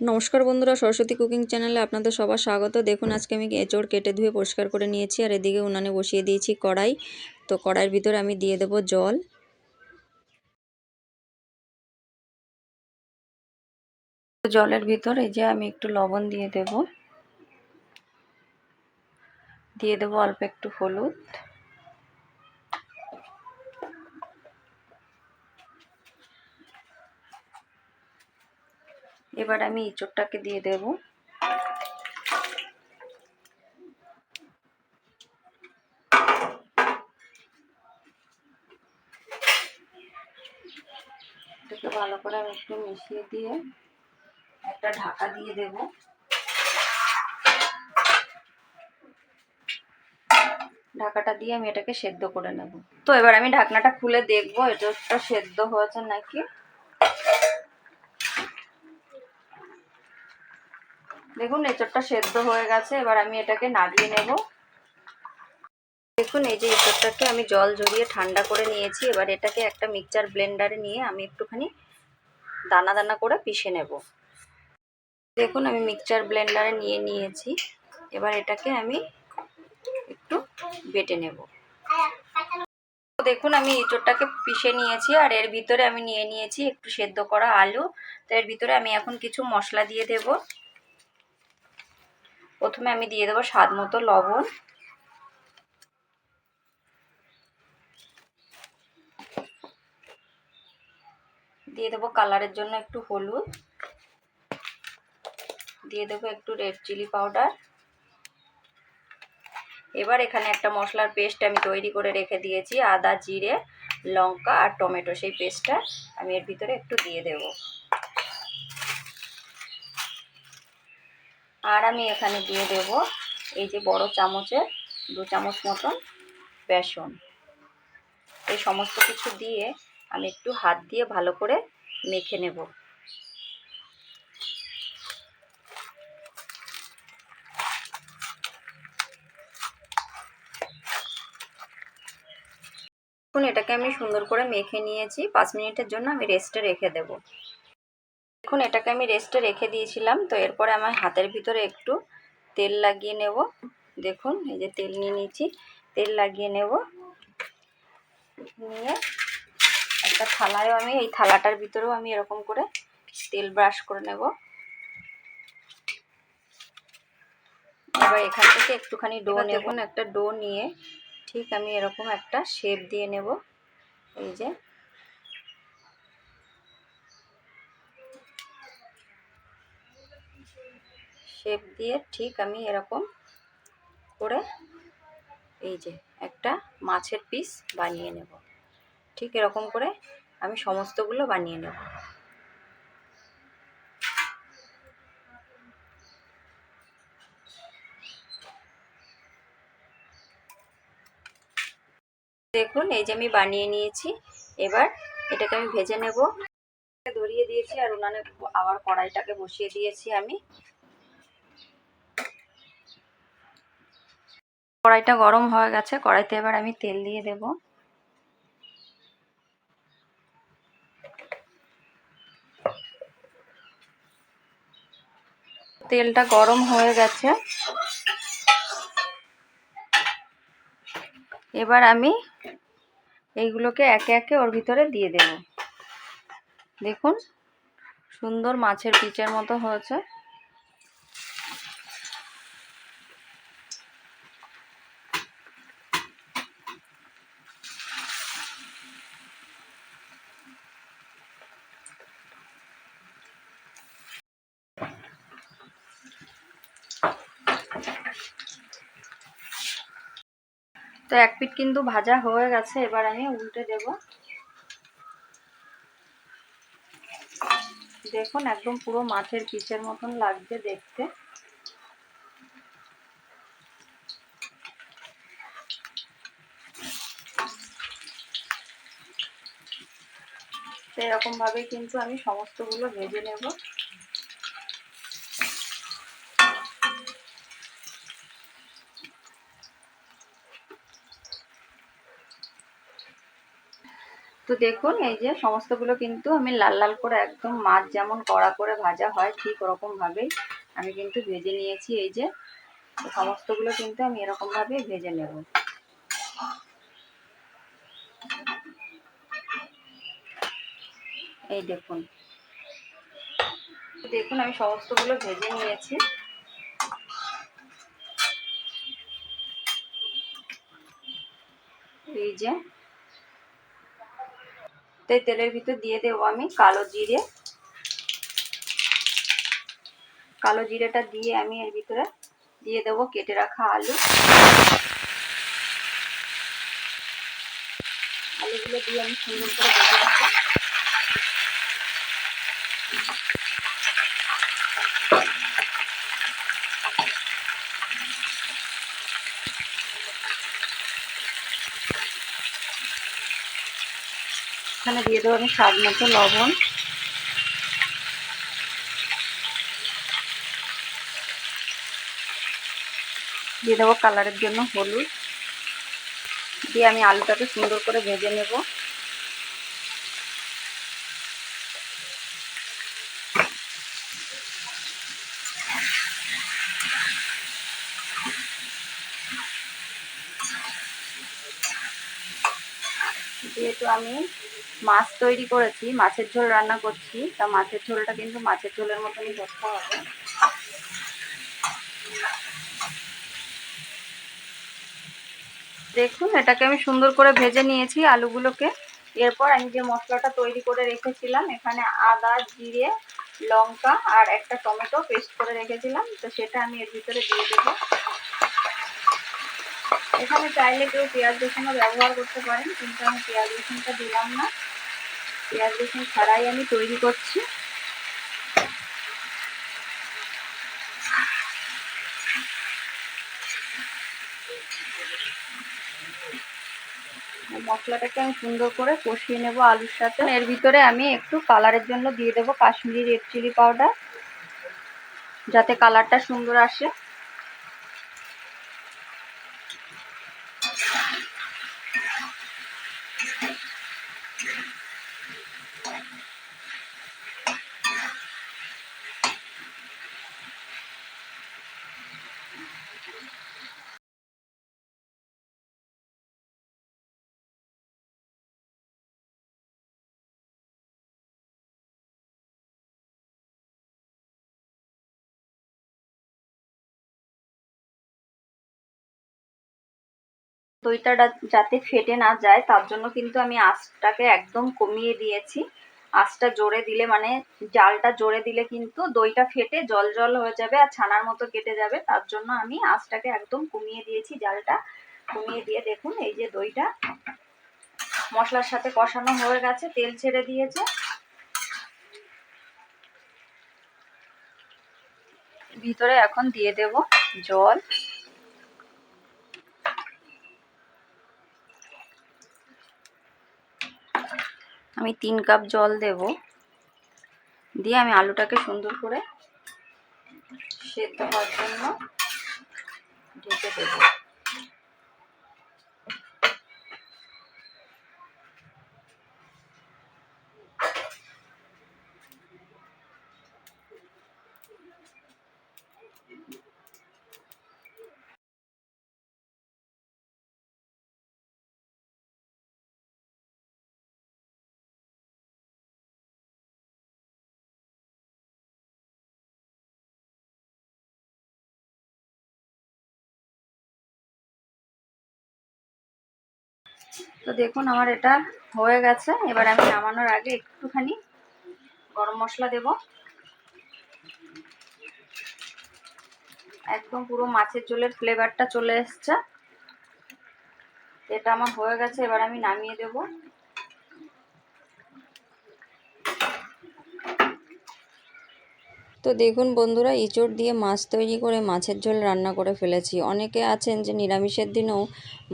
নমস্কার বন্ধুরা, সরস্বতী কুকিং চ্যানেলে আপনাদের সবার স্বাগত। দেখুন, আজকে আমি এঁচড় কেটে ধুয়ে পরিষ্কার করে নিয়েছি আর এদিকে উনানে বসিয়ে দিয়েছি কড়াই। তো কড়াইয়ের ভিতরে আমি দিয়ে দেব জল। জলের ভিতর এই যে আমি একটু লবণ দিয়ে দেব। দিয়ে দেবো অল্প একটু হলুদ। এবার আমি ইঁচড়টাকে দিয়ে দেব। এটাকে ভালো করে আমি একটু মিশিয়ে দিয়ে একটা ঢাকা দিয়ে দেব। ঢাকাটা দিয়ে আমি এটাকে সেদ্ধ করে নেব। তো এবার আমি ঢাকনাটা খুলে দেখব, এটা সেদ্ধ হয়েছে নাকি। দেখুন, এঁচড়টা সেদ্ধ হয়ে গেছে। এবার আমি এটাকে নাড়িয়ে নেব। দেখুন, এই যে এঁচড়টাকে আমি জল ঝরিয়ে ঠান্ডা করে নিয়েছি। এবার এটাকে একটা মিক্সচার ব্লেন্ডারে নিয়ে আমি একটুখানি দানা দানা করে পিষে নেব। দেখুন, আমি মিক্সচার ব্লেন্ডারে নিয়ে নিয়েছি। এবার এটাকে আমি একটু বেটে নেব। দেখুন, আমি এঁচড়টাকে পিষে নিয়েছি আর এর ভিতরে আমি নিয়ে নিয়েছি একটু সেদ্ধ করা আলু। তো এর ভিতরে আমি এখন কিছু মশলা দিয়ে দেবো। প্রথমে আমি দিয়ে দেবো স্বাদ মতো লবণ। দিয়ে দেবো কালারের জন্য একটু হলুদ। দিয়ে দেবো একটু রেড চিলি পাউডার। এবার এখানে একটা মশলার পেস্ট আমি তৈরি করে রেখে দিয়েছি, আদা, জিরে, লঙ্কা আর টমেটো। সেই পেস্টটা আমি এর ভিতরে একটু দিয়ে দেবো। আর আমি এখানে দিয়ে দেব এই যে বড় চামচের দু চামচ মতন বেসন। এই সমস্ত কিছু দিয়ে আমি একটু হাত দিয়ে ভালো করে মেখে নেব। এটাকে আমি সুন্দর করে মেখে নিয়েছি। পাঁচ মিনিটের জন্য আমি রেস্টে রেখে দেবো। দেখুন এটাকে আমি রেস্টে রেখে দিয়েছিলাম। তো এরপরে আমার হাতের ভিতরে একটু তেল লাগিয়ে নেব। দেখুন এই যে তেল নিয়ে নিয়েছি। তেল লাগিয়ে নেব। নিয়ে একটা থালায়ও আমি এই থালাটার ভিতরেও আমি এরকম করে তেল ব্রাশ করে নেব। এবার এখান থেকে একটুখানি ডো নেব। একটা ডো নিয়ে ঠিক আমি এরকম একটা শেপ দিয়ে নেব। এই যে শেপ দিয়ে ঠিক আমি এরকম করে এই যে একটা মাছের পিস বানিয়ে নেব। ঠিক এরকম করে আমি সমস্তগুলো বানিয়ে নেব। দেখুন, এই যে আমি বানিয়ে নিয়েছি। এবার এটাকে আমি ভেজে নেব। ধরিয়ে দিয়েছি আর উনানে আবার কড়াইটাকে বসিয়ে দিয়েছি আমি। কড়াইটা গরম হয়ে গেছে, কড়াইতে এবার আমি তেল দিয়ে দেব। তেলটা গরম হয়ে গেছে। এবার আমি এইগুলোকে একে একে ওর ভিতরে দিয়ে দেব। দেখুন, সুন্দর মাছের পিচের মতো হয়েছে। তো এক পিট কিন্তু ভাজা হয়ে গেছে, এবার আমি উল্টে দেব। দেখুন, একদম পুরো মাছের পিচের মতন লাগছে দেখতে। তো এরকমভাবেই কিন্তু আমি সমস্তগুলো ভেজে নেব। তো দেখুন, এই যে সমস্তগুলো কিন্তু আমি লাল লাল করে একদম মাছ যেমন কড়া করে ভাজা হয় ঠিক ওরকম ভাবেই আমি কিন্তু ভেজে নিয়েছি। এই যে সমস্তগুলো কিন্তু আমি এরকম ভাবে ভেজে নেব। এই দেখুন। দেখুন, আমি সমস্তগুলো ভেজে নিয়েছি। এই যে তো এই তেলের ভিতর দিয়ে দেবো আমি কালো জিরে। কালো জিরেটা দিয়ে আমি এর ভিতরে দিয়ে দেবো কেটে রাখা আলু। আলুগুলো দিয়ে আমি সুন্দর করে ভেজে রাখব এখানে দিয়ে দেবো আমি স্বাদ মতো লবণ। দিয়ে দেবো কালারের জন্য হলুদ। দিয়ে আমি আলুটাকে সুন্দর করে ভেজে নেব। যেহেতু আমি মাছ তৈরি করেছি, মাছের ঝোল রান্না করছি। তা মাছের ঝোলটা কিন্তু মাছের ঝোলের মতনই করতে হবে। দেখুন, এটাকে আমি সুন্দর করে ভেজে নিয়েছি আলুগুলোকে। এরপর আমি যে মশলাটা তৈরি করে রেখেছিলাম, এখানে আদা, জিরে, লঙ্কা আর একটা টমেটো পেস্ট করে রেখেছিলাম। তো সেটা আমি এর ভিতরে দিয়ে দেবো। এখানে চাইলে কেউ পেঁয়াজ রসুনও ব্যবহার করতে পারেন, কিন্তু আমি পেঁয়াজ রসুনটা দিলাম না। পেঁয়াজ রসুন ছাড়াই আমি তৈরি করছি। মশলাটাকে আমি সুন্দর করে কষিয়ে নেব আলুর সাথে। এর ভিতরে আমি একটু কালারের জন্য দিয়ে দেবো কাশ্মীরি রেড চিলি পাউডার, যাতে কালারটা সুন্দর আসে। দইটা যাতে ফেটে না যায়, তার জন্য কিন্তু আমি আঁচটাকে একদম কমিয়ে দিয়েছি। আঁচটা জোরে দিলে মানে জালটা জোরে দিলে কিন্তু দইটা ফেটে জল জল হয়ে যাবে আর ছানার মতো কেটে যাবে। তার জন্য আমি আঁচটাকে একদম কমিয়ে দিয়েছি, জালটা কমিয়ে দিয়ে দেখুন এই যে দইটা মশলার সাথে কষানো হয়ে গেছে, তেল ছেড়ে দিয়েছে। ভিতরে এখন দিয়ে দেব জল। আমি তিন কাপ জল দেব। দিয়ে আমি আলুটাকে সুন্দর করে সেদ্ধ হওয়ার জন্য ঢেকে দেবো। তো দেখুন, আমার এটা হয়ে গেছে। এবার আমি নামানোর আগে একটুখানি গরম মশলা দেব। একদম পুরো মাছের ঝোলের ফ্লেভারটা চলে এসছে। এটা আমার হয়ে গেছে, এবার আমি নামিয়ে দেব। তো দেখুন বন্ধুরা, ইঁচড় দিয়ে মাছ তৈরি করে মাছের ঝোল রান্না করে ফেলেছি। অনেকে আছেন যে নিরামিষের দিনেও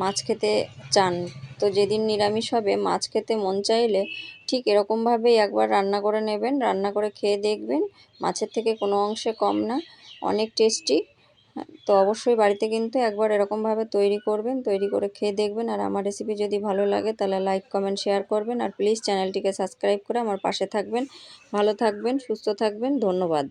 মাছ খেতে চান। তো যেদিন নিরামিষ হবে, মাছ খেতে মন চাইলে ঠিক এরকমভাবেই একবার রান্না করে নেবেন। রান্না করে খেয়ে দেখবেন মাছের থেকে কোনো অংশে কম না, অনেক টেস্টি। তো অবশ্যই বাড়িতে কিন্তু একবার এরকমভাবে তৈরি করবেন, তৈরি করে খেয়ে দেখবেন। আর আমার রেসিপি যদি ভালো লাগে তাহলে লাইক কমেন্ট শেয়ার করবেন। আর প্লিজ চ্যানেলটিকে সাবস্ক্রাইব করে আমার পাশে থাকবেন। ভালো থাকবেন, সুস্থ থাকবেন। ধন্যবাদ।